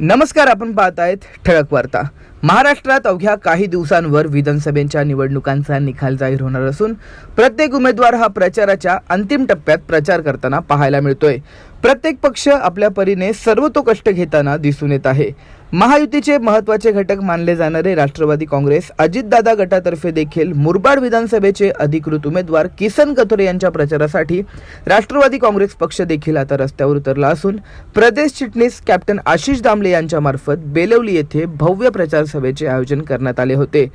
नमस्कार आपण पाहत आहेत ठळक वार्ता. महाराष्ट्रात अवघ्या काही दिवसांवर विधानसभेच्या निवडणुकांचा निकाल जाहीर होणार असून प्रत्येक उमेदवार हा प्रचाराच्या अंतिम टप्प्यात प्रचार करताना पाहायला मिळतोय. प्रत्येक पक्ष आपल्या परीने सर्वतोकष्ट घेताना दिसून येत आहे. महायुतीचे महत्त्वाचे घटक मानले जाणारे राष्ट्रवादी काँग्रेस अजितदादा गटातर्फे देखील मुरबाड विधानसभेचे अधिकृत उमेदवार किसन कथोरे यांच्या प्रचारासाठी राष्ट्रवादी काँग्रेस पक्ष देखील आता रस्त्यावर उतरला असून प्रदेश चिटणीस कॅप्टन आशिष दामले यांच्यामार्फत बेलवली येथे भव्य प्रचार सभेचे आयोजन करण्यात आले होते.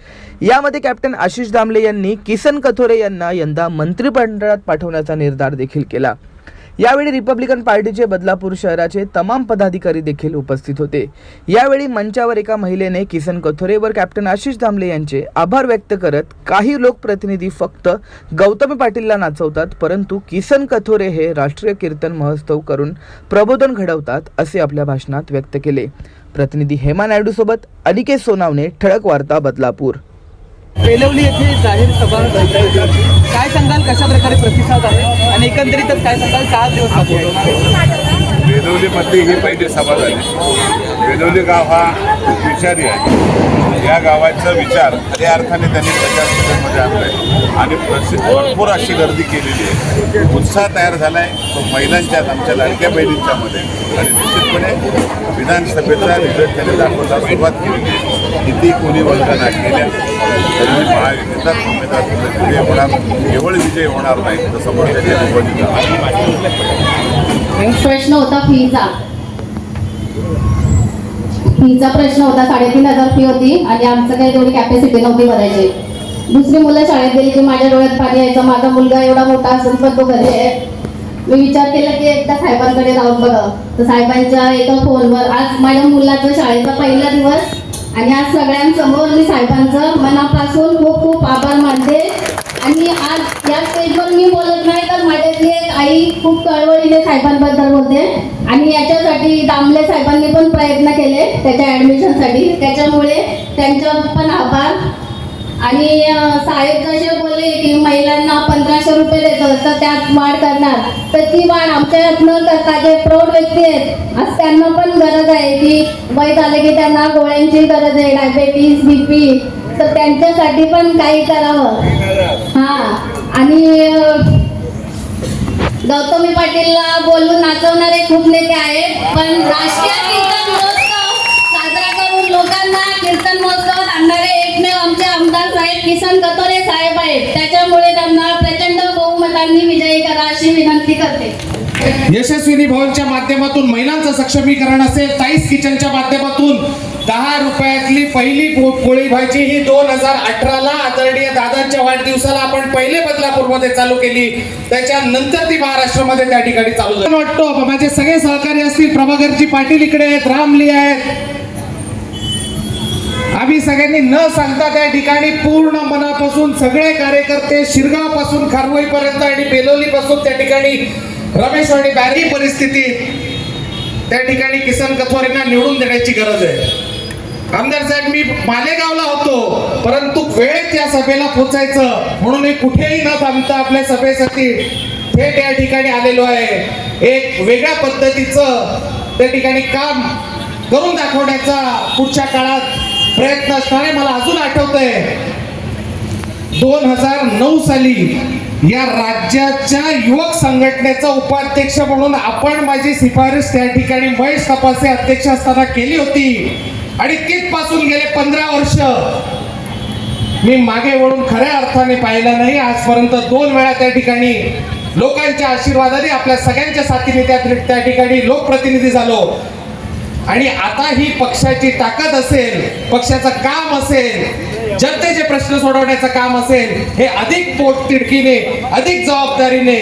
यामध्ये कॅप्टन आशिष दामले यांनी किसन कथोरे यांना यंदा मंत्रिमंडळात पाठवण्याचा निर्धार देखील केला. यावेळी रिपब्लिकन पार्टीचे बदलापूर शहराचे तमाम पदाधिकारी देखील उपस्थित होते. यावेळी मंचावर एका महिलेने किसन कथोरे व कॅप्टन आशिष दामले यांचे आभार व्यक्त करत काही लोकप्रतिनिधी फक्त गौतम पाटीलला नाचवतात परंतु किसन कथोरे हे राष्ट्रीय कीर्तन महोत्सव करून प्रबोधन घडवतात असे आपल्या भाषणात व्यक्त केले. प्रतिनिधी हेमा नायडू सोबत अनिकेत सोनावणे ठळक वार्ता बदलापूर. बेलवली येथे जाहीर सभा. काय सांगाल? कशा प्रकारे प्रतिसाद आहे? आणि एकंदरीतच काय सांगाल? चार दिवस लागले बेलवलीमध्ये ही पहिली सभा झाली. वेलोली गाव हा विचारी आहे. या गावाचा विचार खऱ्या अर्थाने त्यांनी प्रचार सभेमध्ये आणलाय. आणि प्रसिद्ध भरपूर अशी गर्दी केलेली आहे. उत्साह तयार झाला आहे तो महिलांच्यात आमच्या लाडक्या बहिणींच्या मध्ये. आणि निश्चितपणे विधानसभेचा रिझल्ट त्यांनी दाखवायला सुरुवात केलेली आहे. किती कोणी वंदना केल्या त्यांनी महायुतीचाच उमेदवार विजय होणार. केवळ विजय होणार नाही तर समोर त्यांनी प्रश्न होता फीचा फीचा प्रश्न होता साडेतीन हजार फी होती आणि आमचं काही तेवढी कॅपॅसिटी नव्हती भरायची. दुसरी मुलं शाळेत गेली की माझ्या डोळ्यात पाणी यायचं माझा मुलगा एवढा मोठा असेल पण तो घरी आहे. मी विचार केला की एकदा साहेबांकडे जाऊन बघावं तर साहेबांच्या एका फोनवर आज माझ्या मुलाचा शाळेचा पहिला दिवस आणि आज सगळ्यांसमोर मी साहेबांचं मनापासून खूप खूप आभार मानते. आणि आज या स्टेजवर मी बोलत नाही तर माझ्यातली एक आई खूप कळवळीने साहेबांबद्दल बोलते. आणि याच्यासाठी दामले साहेबांनी पण प्रयत्न केले त्याच्या ॲडमिशनसाठी त्याच्यामुळे त्यांच्या पण आभार. आणि साहेब जसे बोलले की महिलांना पंधराशे रुपये देतो तर त्यात वाढ करणार. तर ती वाढ आमच्या न करता जे प्रौढ व्यक्ती आहेत आज त्यांना पण गरज आहे की वय झाले की त्यांना गोळ्यांची गरज आहे डायबेटीस बीपी तर त्यांच्यासाठी पण काही करावं. हा. आणि गौतमी पाटीलला बोलून नाचवणारे खूप नेते आहेत. पण राष्ट्रीय कीर्तन महोत्सव साजरा करून लोकांना कीर्तन महोत्सवात आणणारे एकमेव आमचे आमदार साहेब किसन कतोरे साहेब आहेत. त्याच्यामुळे त्यांना प्रचंड बहुमतांनी विजयी करा अशी विनंती करते. यशस्विनी भवनच्या माध्यमातून महिलांचं सक्षमीकरण असेल ताईस किचनच्या माध्यमातून दहा रुपयातली पहिली पोळी भाजी ही दोन हजार अठराला आदरणीय दादांच्या वाढदिवसाला आपण पहिले बदलापूरमध्ये चालू केली. त्याच्यानंतर ती महाराष्ट्रामध्ये त्या ठिकाणी चालू झाली. वाटतो माझे सगळे सहकारी असतील प्रभाकरजी पाटील इकडे आहेत रामली आहेत. आम्ही सगळ्यांनी न सांगता त्या ठिकाणी पूर्ण मनापासून सगळे कार्यकर्ते शिरगावपासून खारवईपर्यंत आणि बेलोलीपासून त्या ठिकाणी रमेश आणि बॅरी परिस्थिती त्या ठिकाणी किसन कथोरेंना निवडून देण्याची गरज आहे. आमदार साहेब मी मालेगावला होतो. परंतु वेळेत या सभेला पोचायचं म्हणून मी कुठेही न थांबता आपल्या सभेसाठी थेट या ठिकाणी आलेलो आहे. एक वेगळ्या पद्धतीचं त्या ठिकाणी काम करून दाखवण्याचा पुढच्या काळात प्रयत्न असणार आहे मला अजून आठवतंय. दोन हजार नऊ साली या राज्याच्या युवक संघटनेचा उपाध्यक्ष म्हणून आपण माझी शिफारस त्या ठिकाणी महेश तपासे अध्यक्ष असताना केली होती. आणि तिथपासून गेले पंधरा वर्ष. मी मागे वळून खऱ्या अर्थाने पाहिलं नाही. आजपर्यंत दोन वेळा त्या ठिकाणी लोकांच्या आशीर्वादाने आपल्या सगळ्यांच्या साथीने त्या त्या ठिकाणी लोकप्रतिनिधी झालो. आणि आता ही पक्षाची ताकद असेल पक्षाचं काम असेल जनतेचे प्रश्न सोडवण्याचं काम असेल हे अधिक पोटतिडकीने अधिक जबाबदारीने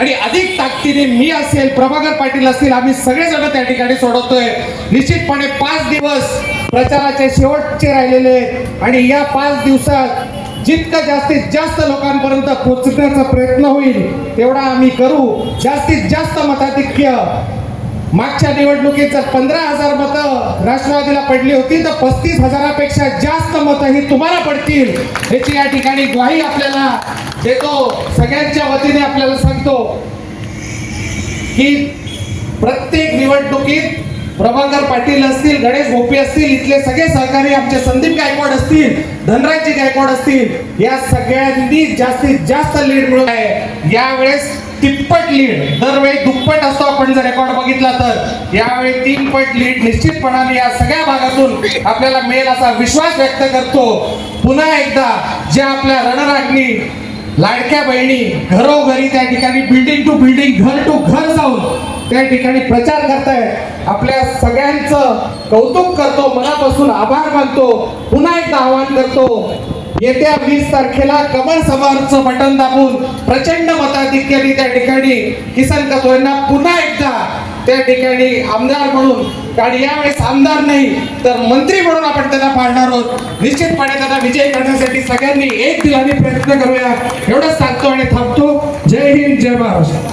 आणि अधिक ताकदीने मी असेल प्रभाकर पाटील असतील आम्ही सगळेजण त्या ठिकाणी सोडवतोय. निश्चितपणे पाच दिवस प्रचाराचे शेवटचे राहिलेले आणि या पाच दिवसात जितकं जास्तीत जास्त लोकांपर्यंत पोहोचण्याचा प्रयत्न होईल तेवढा आम्ही करू. जास्तीत जास्त मताधिक्य मागच्या निवडणुकीत जर पंधरा हजार मतं राष्ट्रवादीला पडली होती तर पस्तीस हजारापेक्षा जास्त मतं ही तुम्हाला पडतील. याची या ठिकाणी ग्वाही आपल्याला देतो. सगळ्यांच्या वतीने आपल्याला सांगतो की प्रत्येक निवडणुकीत प्रभाकर पाटील असतील गणेश भोपी असतील इथले सगळे सहकारी आमचे संदीप गायकवाड असतील धनराजजी गायकवाड असतील या सगळ्यांनी जास्तीत जास्त लीड मिळून आहे. यावेळेस तिप्पट लीड दरवेळी दुप्पट आपण जर रेकॉर्ड बघितला तर यावेळी तीन पट लीड निश्चितपणाने या सगळ्या भागातून आपल्याला मिळेल असा विश्वास व्यक्त करतो. पुन्हा एकदा जे आपल्या रणरागणी लाडक्या बहिणी घरोघरी त्या ठिकाणी बिल्डिंग टू बिल्डिंग घर टू घर जाऊन त्या ठिकाणी प्रचार करतायत. आपल्या सगळ्यांचं कौतुक करतो मनापासून आभार मानतो. पुन्हा एकदा आवाहन करतो येत्या वीस तारखेला कमल समारचं बटन दाबून प्रचंड मताधिक्याने त्या ठिकाणी किसन कथोरेंना पुन्हा एकदा त्या ठिकाणी आमदार म्हणून कारण यावेळेस आमदार नाही तर मंत्री म्हणून आपण त्यांना पाळणार आहोत. निश्चितपणे त्यांना विजय करण्यासाठी सगळ्यांनी एक दिलाने प्रयत्न करूया. एवढंच सांगतो आणि थांबतो. जय हिंद जय महाराष्ट्र.